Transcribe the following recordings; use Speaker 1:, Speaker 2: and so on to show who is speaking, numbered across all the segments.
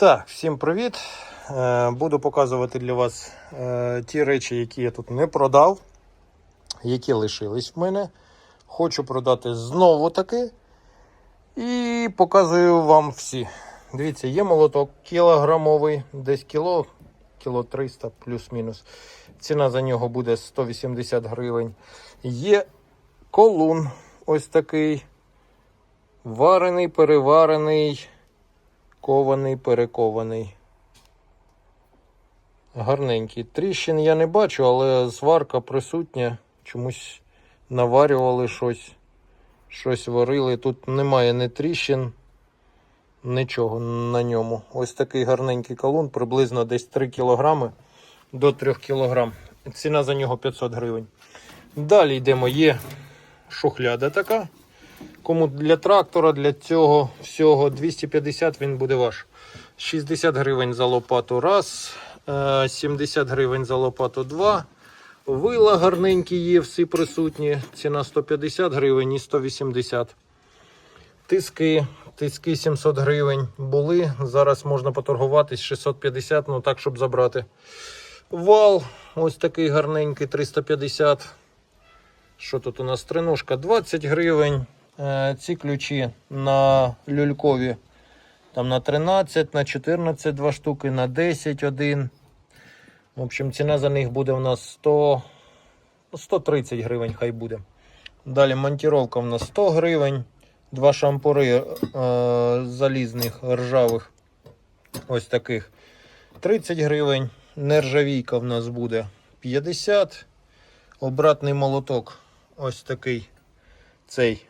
Speaker 1: Так, всім привіт. Е, Буду показувати для вас е, ті речі, які я тут не продав, які лишились в мене. Хочу продати знову таки. І показую вам всі. Дивіться, є молоток кілограмовий, десь кіло, кіло 300 плюс-мінус. Ціна за нього буде 180 гривень. Є колун ось такий. Варений, переварений, кований, перекований. Гарненький. Тріщин я не бачу, але зварка присутня. Чомусь наварювали щось, щось варили. Тут немає ні тріщин, нічого на ньому. Ось такий гарненький колун, приблизно десь 3 кг до 3 кг. Ціна за нього 500 гривень. Далі йдемо, є шухляда така. Кому для трактора, для цього всього 250 він буде ваш. 60 гривень за лопату раз, е, 70 гривень за лопату два. Вила гарненькі є, всі присутні. Ціна 150 гривень і 180. Тиски, тиски 700 гривень були. Зараз можна поторгуватись 650, ну так, щоб забрати. Вал, ось такий гарненький, 350. Що тут у нас? Триножка 20 гривень. Е, Ці ключі на люлькові. Там на 13, на 14 два штуки, на 10 один. В общем, ціна за них буде у нас 100, ну, 130 гривень, хай буде. Далі монтіровка в нас 100 гривень. Два шампури е, залізних ржавих. Ось таких. 30 гривень. Нержавійка в нас буде 50. Обратний молоток. Ось такий. Цей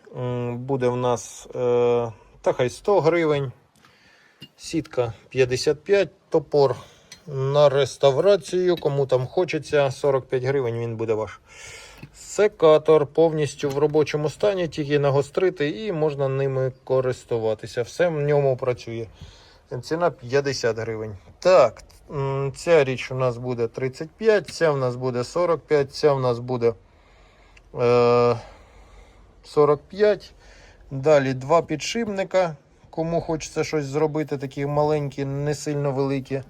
Speaker 1: буде в нас е, та хай 100 гривень. Сітка 55, топор на реставрацію. Кому там хочеться, 45 гривень він буде ваш. Секатор повністю в робочому стані, тільки нагострити і можна ними користуватися. Все в ньому працює. Ціна 50 гривень. Так, ця річ у нас буде 35, ця в нас буде 45, ця в нас буде е, 45. Далі два підшипника. Кому хочеться щось зробити, такі маленькі, не сильно великі.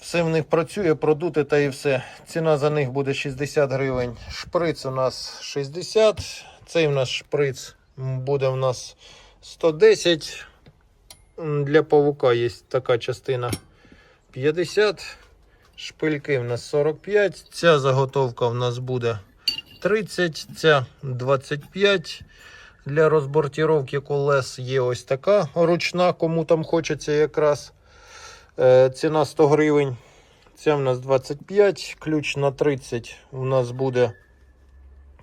Speaker 1: Все в них працює, продути та і все. Ціна за них буде 60 гривень. Шприц у нас 60. Цей у нас шприц буде у нас 110. Для павука є така частина 50. Шпильки в нас 45. Ця заготовка в нас буде 30, ця 25. Для розбортіровки колес є ось така ручна, кому там хочеться якраз. Е, ціна 100 гривень. Ця в нас 25, ключ на 30 у нас буде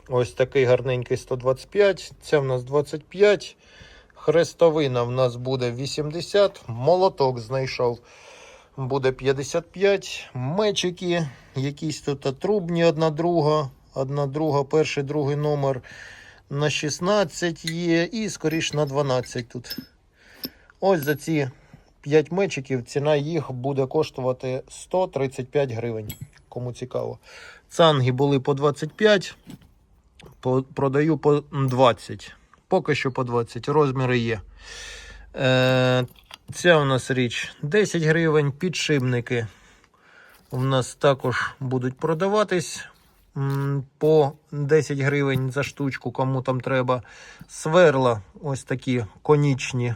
Speaker 1: ось такий гарненький 125. Ця в нас 25. Хрестовина в нас буде 80. Молоток знайшов. Буде 55. Мечики, якісь тут трубні, одна друга, одна друга, перший, другий номер на 16 є і скоріш на 12 тут. Ось за ці 5 мечиків ціна їх буде коштувати 135 гривень. Кому цікаво. Цанги були по 25, по, продаю по 20. Поки що по 20. Розміри є. Е, ця у нас річ 10 гривень. Підшипники у нас також будуть продаватись по 10 гривень за штучку, кому там треба. Сверла ось такі конічні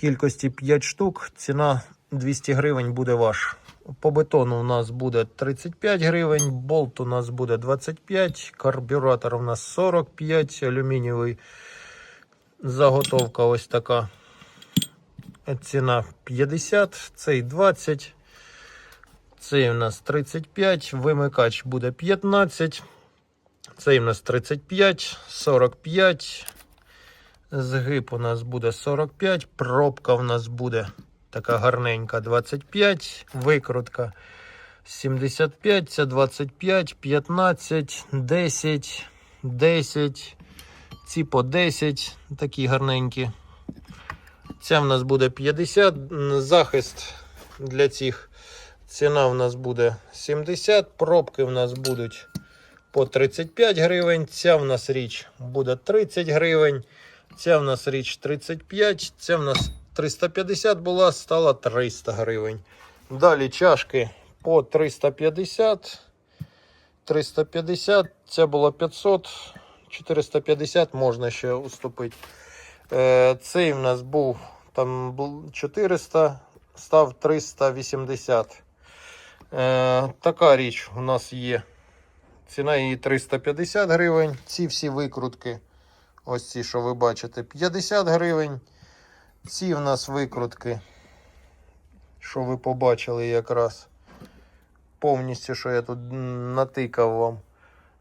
Speaker 1: кількості 5 штук. Ціна 200 гривень буде ваш. По бетону у нас буде 35 гривень, болт у нас буде 25, карбюратор у нас 45, алюмінієвий заготовка ось така. Ціна 50, цей 20, цей у нас 35, вимикач буде 15, цей у нас 35, 45. Згиб у нас буде 45, пробка у нас буде така гарненька 25, викрутка 75, це 25, 15, 10, 10, ці по 10, такі гарненькі. Ця в нас буде 50, захист для цих. Ціна в нас буде 70, пробки в нас будуть по 35 гривень. Ця в нас річ буде 30 гривень. Ця в нас річ 35, ця в нас 350 була, стала 300 гривень. Далі чашки по 350. 350, ця була 500, 450 можна ще уступити. Е, цей в нас був там 400, став 380. Е, така річ у нас є. Ціна її 350 гривень. Ці всі викрутки, ось ці, що ви бачите, 50 гривень. Ці в нас викрутки, що ви побачили якраз. Повністю, що я тут натикав вам,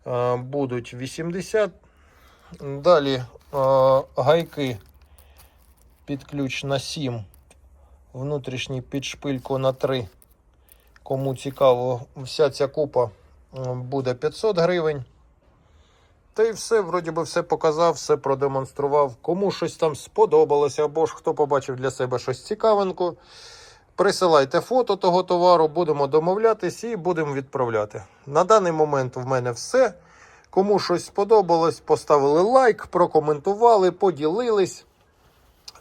Speaker 1: е, будуть 80. Далі е, гайки під ключ на 7. Внутрішній під шпильку на 3. Кому цікаво, вся ця купа е, буде 500 гривень. Та й все, вроді би, все показав, все продемонстрував. Кому щось там сподобалося, або ж хто побачив для себе щось цікавенько, присилайте фото того товару, будемо домовлятись і будемо відправляти. На даний момент в мене все. Кому щось сподобалось, поставили лайк, прокоментували, поділились.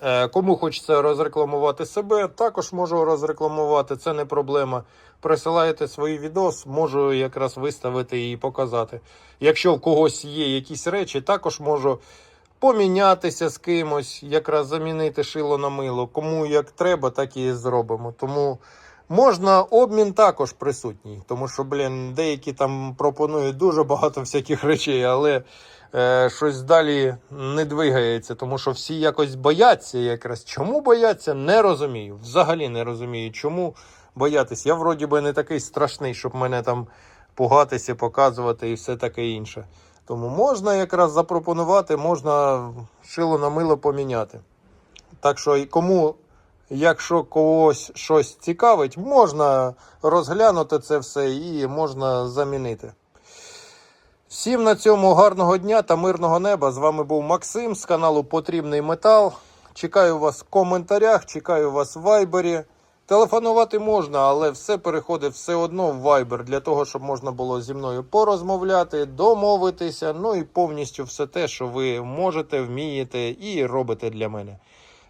Speaker 1: Е, Кому хочеться розрекламувати себе, також можу розрекламувати, це не проблема. Присилаєте свої відос, можу якраз виставити і показати. Якщо в когось є якісь речі, також можу помінятися з кимось, якраз замінити шило на мило. Кому як треба, так і зробимо. Тому можна обмін також присутній, тому що, блін, деякі там пропонують дуже багато всяких речей, але е, щось далі не двигається, тому що всі якось бояться якраз. Чому бояться, не розумію. Взагалі не розумію, чому боятись. Я вроді би не такий страшний, щоб мене там пугатися, показувати і все таке інше. Тому можна якраз запропонувати, можна шило на мило поміняти. Так що кому, якщо когось щось цікавить, можна розглянути це все і можна замінити. Всім на цьому гарного дня та мирного неба. З вами був Максим з каналу Потрібний Метал. Чекаю вас в коментарях, чекаю вас в вайбері. Телефонувати можна, але все переходить все одно в Viber для того, щоб можна було зі мною порозмовляти, домовитися. Ну і повністю все те, що ви можете, вмієте і робите для мене.